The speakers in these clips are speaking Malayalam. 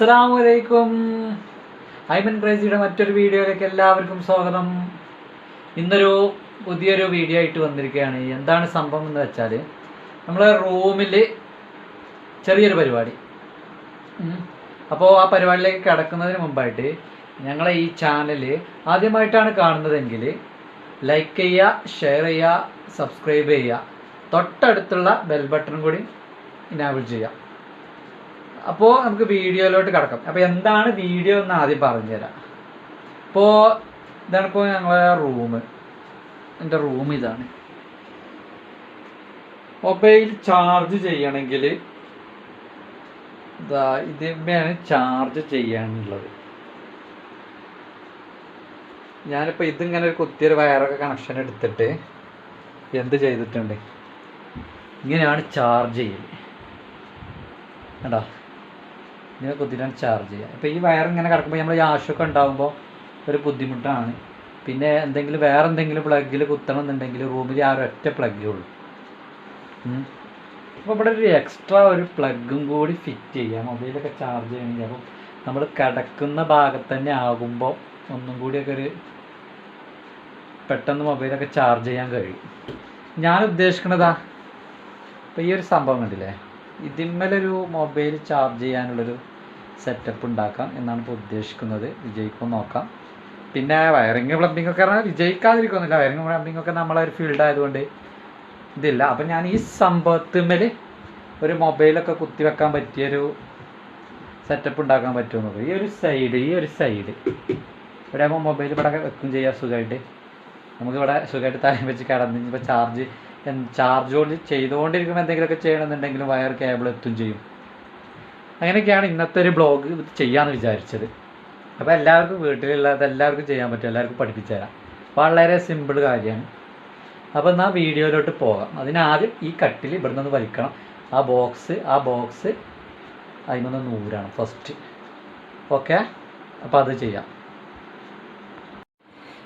അസ്സാം വലൈക്കും ഐമൻ ക്രേസിയുടെ മറ്റൊരു വീഡിയോയിലേക്ക് എല്ലാവർക്കും സ്വാഗതം. ഇന്നൊരു പുതിയൊരു വീഡിയോ ആയിട്ട് വന്നിരിക്കുകയാണ്. എന്താണ് സംഭവം എന്ന് വെച്ചാൽ നമ്മളെ റൂമിൽ ചെറിയൊരു പരിപാടി. അപ്പോൾ ആ പരിപാടിയിലേക്ക് കിടക്കുന്നതിന് മുമ്പായിട്ട് ഞങ്ങളെ ഈ ചാനൽ ആദ്യമായിട്ടാണ് കാണുന്നതെങ്കിൽ ലൈക്ക് ചെയ്യുക ഷെയർ ചെയ്യുക സബ്സ്ക്രൈബ് ചെയ്യുക. തൊട്ടടുത്തുള്ള ബെൽ ബട്ടൺ കൂടി ഇനാബിൾ ചെയ്യുക. അപ്പോൾ നമുക്ക് വീഡിയോയിലോട്ട് കിടക്കാം. അപ്പോൾ എന്താണ് വീഡിയോ എന്ന് ആദ്യം പറഞ്ഞുതരാം. ഇപ്പോൾ ഇതാണ് ഇപ്പോൾ ഞങ്ങളെ റൂം. എന്റെ റൂം ഇതാണ്. മൊബൈൽ ചാർജ് ചെയ്യണമെങ്കിൽ ഇതാ ഇതിന്മേലാണ് ചാർജ് ചെയ്യാനുള്ളത്. ഞാനിപ്പോൾ ഇതിങ്ങനെ ഒരു കുത്തിയൊരു വയറൊക്കെ കണക്ഷൻ എടുത്തിട്ട് എന്ത് ചെയ്തിട്ടുണ്ട്? ഇങ്ങനെയാണ് ചാർജ് ചെയ്യൽ കണ്ടോ? ഇങ്ങനെ കുത്തിയിട്ടാണ് ചാർജ് ചെയ്യുക. ഇപ്പോൾ ഈ വയർ ഇങ്ങനെ കിടക്കുമ്പോൾ നമ്മൾ ഈ ആശയൊക്കെ ഉണ്ടാകുമ്പോൾ ഒരു ബുദ്ധിമുട്ടാണ്. പിന്നെ എന്തെങ്കിലും വേറെ എന്തെങ്കിലും പ്ലഗിൽ കുത്തണം എന്നുണ്ടെങ്കിൽ റൂമിൽ ആ ഒറ്റ പ്ലഗേ ഉള്ളൂ. അപ്പോൾ ഇവിടെ ഒരു എക്സ്ട്രാ ഒരു പ്ലഗും കൂടി ഫിറ്റ് ചെയ്യാം. മൊബൈലൊക്കെ ചാർജ് ചെയ്യണമെങ്കിൽ. അപ്പം നമ്മൾ കിടക്കുന്ന ഭാഗത്ത് തന്നെ ആകുമ്പോൾ ഒന്നും കൂടിയൊക്കെ ഒരു പെട്ടെന്ന് മൊബൈലൊക്കെ ചാർജ് ചെയ്യാൻ കഴിയും. ഞാൻ ഉദ്ദേശിക്കണതാ ഇപ്പോൾ ഈ ഒരു സംഭവം കണ്ടില്ലേ? ഇതിന്മേലൊരു മൊബൈൽ ചാർജ് ചെയ്യാനുള്ളൊരു സെറ്റപ്പ് ഉണ്ടാക്കാം എന്നാണ് ഇപ്പോൾ ഉദ്ദേശിക്കുന്നത്. വിജയിക്കും നോക്കാം. പിന്നെ വയറിങ് പ്ലംബിംഗ് ഒക്കെ പറഞ്ഞാൽ വിജയിക്കാതിരിക്കുന്നില്ല വയറിങ് പ്ലംബിംഗ് ഒക്കെ നമ്മളെ ഒരു ഫീൽഡ് ആയതുകൊണ്ട് ഇതില്ല. അപ്പം ഞാൻ ഈ സംഭവത്തിന്മേൽ ഒരു മൊബൈലൊക്കെ കുത്തി വെക്കാൻ പറ്റിയൊരു സെറ്റപ്പ് ഉണ്ടാക്കാൻ പറ്റുമെന്നത് ഈ ഒരു സൈഡ് ഈ ഒരു സൈഡ് ഇവിടെ ആകുമ്പോൾ മൊബൈൽ ഇവിടെ വെക്കും ചെയ്യാം സുഖമായിട്ട് നമുക്കിവിടെ സുഖമായിട്ട് തലയും വെച്ച് കിടന്നു ഇപ്പോൾ ചാർജ് ചാർജ് കൊണ്ട് ചെയ്തുകൊണ്ടിരിക്കുമ്പോൾ എന്തെങ്കിലുമൊക്കെ ചെയ്യണമെന്നുണ്ടെങ്കിലും വയർ കേബിൾ എത്തും ചെയ്യും. അങ്ങനെയൊക്കെയാണ് ഇന്നത്തെ ഒരു ബ്ലോഗ് ചെയ്യാമെന്ന് വിചാരിച്ചത്. അപ്പോൾ എല്ലാവർക്കും വീട്ടിലുള്ളത് എല്ലാവർക്കും ചെയ്യാൻ പറ്റും എല്ലാവർക്കും പഠിപ്പിച്ചു തരാം വളരെ സിമ്പിൾ കാര്യമാണ്. അപ്പോൾ എന്നാൽ വീഡിയോയിലോട്ട് പോകാം. അതിനാദ്യം ഈ കട്ടിൽ ഇവിടെ നിന്ന് വലിക്കണം. ആ ബോക്സ് ആ ബോക്സ് അതിൽ നിന്ന് നൂരാണ് ഫസ്റ്റ് ഓക്കെ അപ്പോൾ അത് ചെയ്യാം.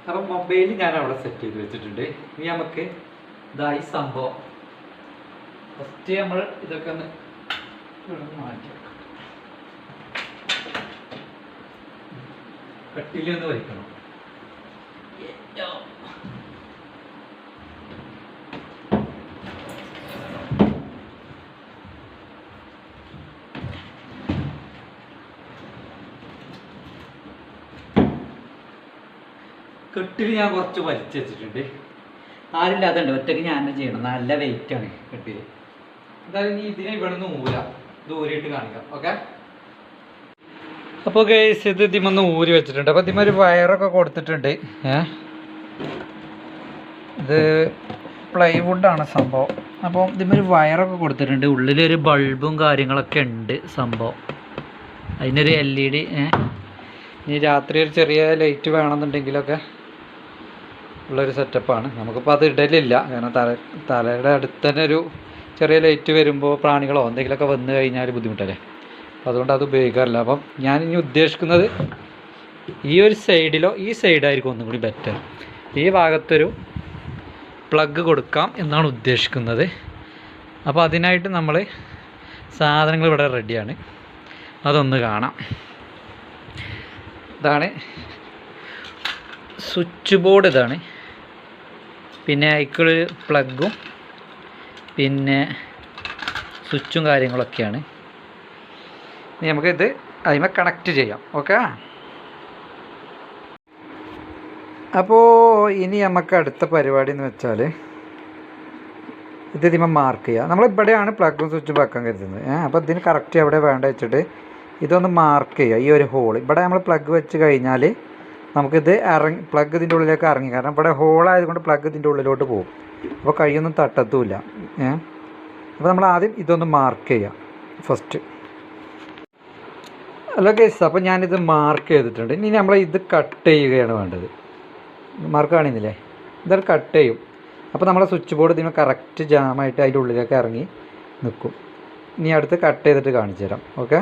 അപ്പം മൊബൈൽ ഞാൻ അവിടെ സെറ്റ് ചെയ്ത് വെച്ചിട്ടുണ്ട്. ഇനി നമുക്ക് ഇതാ ഈ സംഭവം. ഫസ്റ്റ് നമ്മൾ ഇതൊക്കെ ഒന്ന് മാറ്റി വെക്കാം എന്ന് വരയ്ക്കണം കെട്ടിൽ ഞാൻ കുറച്ച് വലിച്ചു വെച്ചിട്ടുണ്ട്. ആരില്ലാതുണ്ട് ഒറ്റയ്ക്ക് ഞാൻ തന്നെ ചെയ്യണം. നല്ല വെയിറ്റ് ആണ് കെട്ടിൽ എന്തായാലും ഇതിനെ ഇവിടെ നിന്ന് മൂല. ദൂരെ ഇട്ട് കാണിക്കാം. ഓക്കെ അപ്പോൾ ഗൈസ് ഇത് ഇതിമൊന്ന് ഊരി വെച്ചിട്ടുണ്ട്. അപ്പോൾ ഇതിമ ഒരു വയറൊക്കെ കൊടുത്തിട്ടുണ്ട്. ഏ? ഇത് പ്ലൈവുഡാണ് സംഭവം. അപ്പോൾ ഇതിമൊരു വയറൊക്കെ കൊടുത്തിട്ടുണ്ട്. ഉള്ളിലൊരു ബൾബും കാര്യങ്ങളൊക്കെ ഉണ്ട് സംഭവം. അതിനൊരു എൽ ഇ ഡി ഇനി രാത്രി ഒരു ചെറിയ ലൈറ്റ് വേണമെന്നുണ്ടെങ്കിലൊക്കെ ഉള്ളൊരു സെറ്റപ്പാണ് നമുക്കിപ്പോൾ അത് ഇടലില്ല. കാരണം തല തലയുടെ അടുത്ത് തന്നെ ഒരു ചെറിയ ലൈറ്റ് വരുമ്പോൾ പ്രാണികളോ എന്തെങ്കിലുമൊക്കെ വന്നു കഴിഞ്ഞാൽ ബുദ്ധിമുട്ടല്ലേ? അതുകൊണ്ട് അത് ഉപയോഗിക്കാറില്ല. അപ്പം ഞാൻ ഇനി ഉദ്ദേശിക്കുന്നത് ഈ ഒരു സൈഡിലോ ഈ സൈഡായിരിക്കും ഒന്നും കൂടി ബെറ്റർ ഈ ഭാഗത്തൊരു പ്ലഗ് കൊടുക്കാം എന്നാണ് ഉദ്ദേശിക്കുന്നത്. അപ്പോൾ അതിനായിട്ട് നമ്മൾ സാധനങ്ങൾ ഇവിടെ റെഡിയാണ് അതൊന്ന് കാണാം. ഇതാണ് സ്വിച്ച് ബോർഡ് ഇതാണ്. പിന്നെ അതിക്കുള്ള പ്ലഗും പിന്നെ സ്വിച്ചും കാര്യങ്ങളൊക്കെയാണ്. ഇനി നമുക്ക് ഇത് അതിമ കണക്റ്റ് ചെയ്യാം. ഓക്കെ അപ്പോൾ ഇനി നമുക്ക് അടുത്ത പരിപാടി എന്ന് വെച്ചാൽ ഇത് ഇതിമ മാർക്ക് ചെയ്യുക നമ്മൾ ഇവിടെയാണ് പ്ലഗും സ്വിച്ചും വെക്കാൻ കരുതുന്നത്. അപ്പോൾ ഇതിന് കറക്റ്റ് എവിടെ വേണ്ട വെച്ചിട്ട് ഇതൊന്ന് മാർക്ക് ചെയ്യുക. ഈ ഒരു ഹോൾ ഇവിടെ നമ്മൾ പ്ലഗ് വെച്ച് കഴിഞ്ഞാൽ നമുക്കിത് ഇറങ്ങി പ്ലഗ് ഇതിന്റെ ഉള്ളിലേക്ക് ഇറങ്ങി. കാരണം ഇവിടെ ഹോൾ ആയതുകൊണ്ട് പ്ലഗ് ഇതിന്റെ ഉള്ളിലോട്ട് പോകും. അപ്പോൾ കൈയൊന്നും തട്ടത്തുമില്ല. ഏ അപ്പോൾ നമ്മൾ ആദ്യം ഇതൊന്ന് മാർക്ക് ചെയ്യാം. ഫസ്റ്റ് അല്ല കേസ് അപ്പോൾ ഞാനിത് മാർക്ക് ചെയ്തിട്ടുണ്ട്. ഇനി നമ്മൾ ഇത് കട്ട് ചെയ്യുകയാണ് വേണ്ടത്. മാർക്ക് കാണുന്നില്ലേ? ഇതൊരു കട്ട് ചെയ്യും. അപ്പോൾ നമ്മുടെ സ്വിച്ച് ബോർഡ് ഇതിന് കറക്റ്റ് ജാമായിട്ട് അതിന്റെ ഉള്ളിലേക്ക് ഇറങ്ങി നിൽക്കും. ഇനി അടുത്ത് കട്ട് ചെയ്തിട്ട് കാണിച്ചു തരാം. ഓക്കെ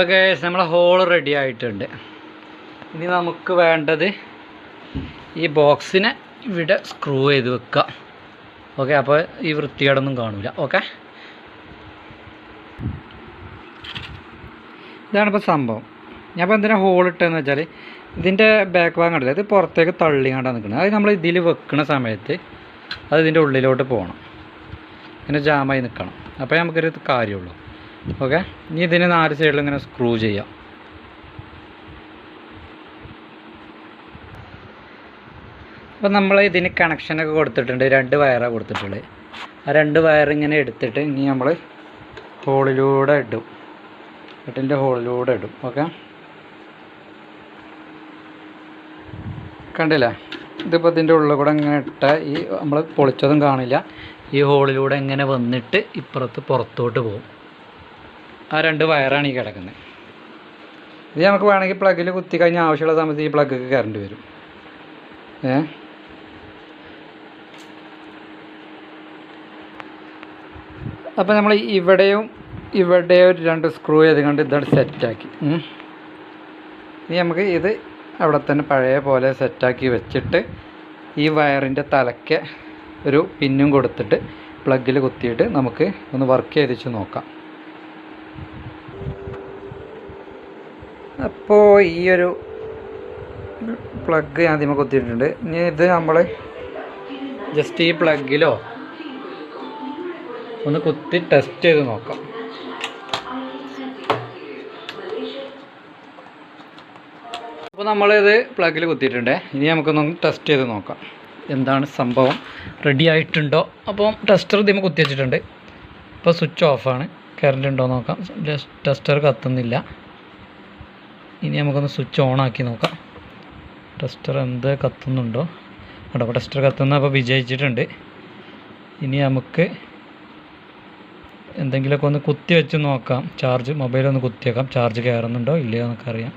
ഓക്കെ നമ്മളെ ഹോൾ റെഡി ആയിട്ടുണ്ട്. ഇനി നമുക്ക് വേണ്ടത് ഈ ബോക്സിനെ ഇവിടെ സ്ക്രൂ ചെയ്ത് വെക്കുക ഓക്കെ അപ്പോൾ ഈ വൃത്തികേടൊന്നും കാണില്ല ഓക്കെ ഇതാണിപ്പോൾ സംഭവം. ഞാൻ ഇപ്പോൾ എന്തിനാ ഹോൾ ഇട്ടതെന്ന് വെച്ചാൽ ഇതിന്റെ ബാക്ക് ഭാഗം കണ്ടില്ല? ഇത് പുറത്തേക്ക് തള്ളിങ്ങാണ്ടാണ് നിൽക്കുന്നത് അത് നമ്മൾ ഇതിൽ വെക്കുന്ന സമയത്ത് അത് ഇതിന്റെ ഉള്ളിലോട്ട് പോകണം ഇങ്ങനെ ജാമായി നിൽക്കണം അപ്പോൾ നമുക്കൊരു കാര്യമുള്ളൂ. ഓക്കെ ഇനി ഇതിന് നാല് സൈഡിൽ ഇങ്ങനെ സ്ക്രൂ ചെയ്യാം. അപ്പോൾ നമ്മൾ ഇതിന് കണക്ഷനൊക്കെ കൊടുത്തിട്ടുണ്ട്. രണ്ട് വയറാണ് കൊടുത്തിട്ടുള്ളത്. ആ രണ്ട് വയർ ഇങ്ങനെ എടുത്തിട്ട് ഇനി നമ്മൾ ഹോളിലൂടെ ഇടും. വീട്ടിന്റെ ഹോളിലൂടെ ഇടും. ഓക്കെ? കണ്ടില്ലേ? ഇതിപ്പോൾ ഇതിന്റെ ഉള്ളിൽ കൂടെ ഇങ്ങനെ ഇട്ട ഈ നമ്മൾ പൊളിച്ചതും കാണില്ല. ഈ ഹോളിലൂടെ ഇങ്ങനെ വന്നിട്ട് ഇപ്പുറത്ത് പുറത്തോട്ട് പോകും. ആ രണ്ട് വയറാണ് ഈ കിടക്കുന്നത് ഇത് നമുക്ക് വേണമെങ്കിൽ പ്ലഗിൽ കുത്തി കഴിഞ്ഞാൽ ആവശ്യമുള്ള സമയത്ത് ഈ പ്ലഗ് കറണ്ട് വരും. ഏ? അപ്പോൾ നമ്മൾ ഇവിടെയും ഇവിടെ ഒരു രണ്ട് സ്ക്രൂ ചെയ്ത് കണ്ട് ഇതാണ് സെറ്റാക്കി ഇനി നമുക്ക് ഇത് അവിടെ തന്നെ പഴയ പോലെ സെറ്റാക്കി വെച്ചിട്ട് ഈ വയറിന്റെ തലയ്ക്ക് ഒരു പിന്നും കൊടുത്തിട്ട് പ്ലഗിൽ കുത്തിയിട്ട് നമുക്ക് ഒന്ന് വർക്ക് ചെയ്തിച്ച് നോക്കാം. അപ്പോൾ ഈ ഒരു പ്ലഗ് ആദ്യമേ കുത്തിയിട്ടുണ്ട്. ഇനി ഇത് നമ്മൾ ജസ്റ്റ് ഈ പ്ലഗിലോ ഒന്ന് കുത്തി ടെസ്റ്റ് ചെയ്ത് നോക്കാം. അപ്പോൾ നമ്മളിത് പ്ലഗിൽ കുത്തിയിട്ടുണ്ട്. ഇനി നമുക്കൊന്ന് ടെസ്റ്റ് ചെയ്ത് നോക്കാം. എന്താണ് സംഭവം? റെഡി ആയിട്ടുണ്ടോ? അപ്പോൾ ടെസ്റ്റർ ഇതിമ കുത്തി വെച്ചിട്ടുണ്ട്. ഇപ്പോൾ സ്വിച്ച് ഓഫാണ് കറണ്ട് ഉണ്ടോ നോക്കാം. ടെസ്റ്റർ കത്തുന്നില്ല. ഇനി നമുക്കൊന്ന് സ്വിച്ച് ഓൺ ആക്കി നോക്കാം. ടെസ്റ്റർ എന്ത് കത്തുന്നുണ്ടോ? അവിടെ ടെസ്റ്റർ കത്തുന്ന അപ്പോൾ വിജയിച്ചിട്ടുണ്ട്. ഇനി നമുക്ക് എന്തെങ്കിലുമൊക്കെ ഒന്ന് കുത്തി വെച്ച് നോക്കാം. ചാർജ് മൊബൈലൊന്ന് കുത്തിയേക്കാം കുത്തി ചാർജ് കയറുന്നുണ്ടോ? ഇല്ലയോ എന്നൊക്കെ അറിയാം.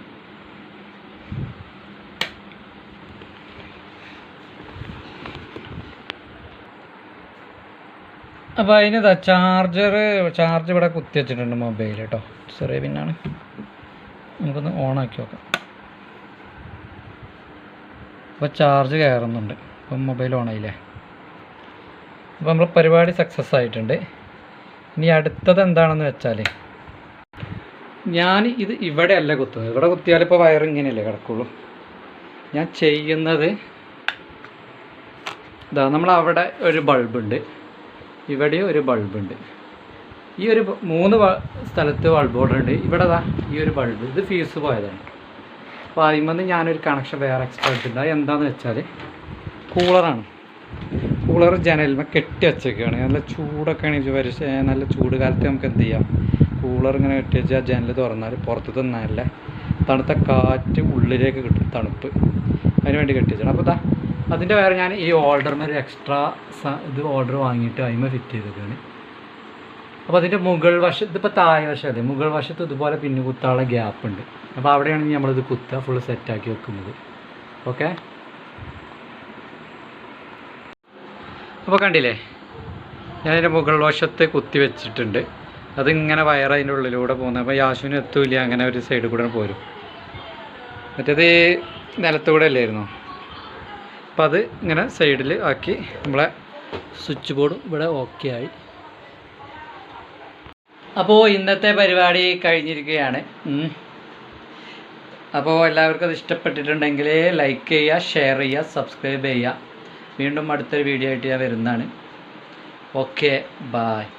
അപ്പോൾ അതിനിതാ ചാർജർ ചാർജ് ഇവിടെ കുത്തി വെച്ചിട്ടുണ്ട് മൊബൈൽ കേട്ടോ ചെറിയ പിന്നാണ് നമുക്കൊന്ന് ഓണാക്കി നോക്കാം. അപ്പോൾ ചാർജ് കയറുന്നുണ്ട് അപ്പം മൊബൈൽ ഓണായില്ലേ അപ്പോൾ നമ്മൾ പരിപാടി സക്സസ് ആയിട്ടുണ്ട്. ഇനി അടുത്തത് എന്താണെന്ന് വെച്ചാൽ ഞാൻ ഇത് ഇവിടെയല്ല കുത്തുന്നത്. ഇവിടെ കുത്തിയാൽ ഇപ്പോൾ വയർ ഇങ്ങനെയല്ലേ കിടക്കുള്ളൂ. ഞാൻ ചെയ്യുന്നത് ഇതാ നമ്മൾ അവിടെ ഒരു ബൾബുണ്ട് ഇവിടെ ഒരു ബൾബ് ഉണ്ട് ഈ ഒരു മൂന്ന് സ്ഥലത്ത് ബൾബ് ഉണ്ട് ഇവിടെ അതാ ഈ ഒരു ബൾബ്. ഇത് ഫീസ് പോയതാണ്. അപ്പോൾ അതിൽ ഞാനൊരു കണക്ഷൻ വേറെ എക്സ്ട്രാ എടുത്തിട്ടുണ്ട് എന്താണെന്ന് വെച്ചാൽ കൂളറാണ് കൂളർ ജനലിമ കെട്ടി വെച്ചേക്കുകയാണ് നല്ല ചൂടൊക്കെ ആണ് വരിശ നല്ല ചൂട് കാലത്ത് നമുക്ക് എന്ത് ചെയ്യാം? കൂളർ ഇങ്ങനെ കെട്ടി വെച്ചാൽ ജനൽ തുറന്നാൽ പുറത്ത് നല്ല തണുത്ത കാറ്റ് ഉള്ളിലേക്ക് കിട്ടും. തണുപ്പ്. അതിന് വേണ്ടി കെട്ടി വെച്ചാണ് അപ്പോൾ ഇതാ അതിന്റെ വേറെ ഞാൻ ഈ ഓർഡറിന് ഒരു എക്സ്ട്രാ ഇത് ഓർഡർ വാങ്ങിയിട്ട് അതിമ ഫിറ്റ് ചെയ്തേക്കാണ്. അപ്പോൾ അതിന്റെ മുകൾ വശം ഇതിപ്പോൾ താഴെ വശമല്ലേ മുകൾ വശത്ത് ഇതുപോലെ പിന്നെ കുത്താനുള്ള ഗ്യാപ്പ് ഉണ്ട്. അപ്പോൾ അവിടെയാണ് നമ്മളിത് കുത്തുക ഫുള്ള് സെറ്റാക്കി വെക്കുന്നത്. ഓക്കെ അപ്പോൾ കണ്ടില്ലേ? ഞാനതിന്റെ മുകൾ വശത്ത് കുത്തി വെച്ചിട്ടുണ്ട്. അതിങ്ങനെ വയർ അതിന്റെ ഉള്ളിലൂടെ പോകുന്നത്. അപ്പോൾ യാശുവിന് എത്തൂല അങ്ങനെ ഒരു സൈഡിൽ കൂടെ പോരും. മറ്റേത് നിലത്തൂടെ അല്ലായിരുന്നു? അപ്പം അത് ഇങ്ങനെ സൈഡിൽ ആക്കി നമ്മളെ സ്വിച്ച് ബോർഡും ഇവിടെ ഓക്കെ ആയി. അപ്പോൾ ഇന്നത്തെ പരിപാടി കഴിഞ്ഞിരിക്കുകയാണ്. അപ്പോൾ എല്ലാവർക്കും അത് ഇഷ്ടപ്പെട്ടിട്ടുണ്ടെങ്കിൽ ലൈക്ക് ചെയ്യുക ഷെയർ ചെയ്യുക സബ്സ്ക്രൈബ് ചെയ്യുക. വീണ്ടും അടുത്തൊരു വീഡിയോ ആയിട്ട് ഞാൻ വരുന്നതാണ്. Okay bye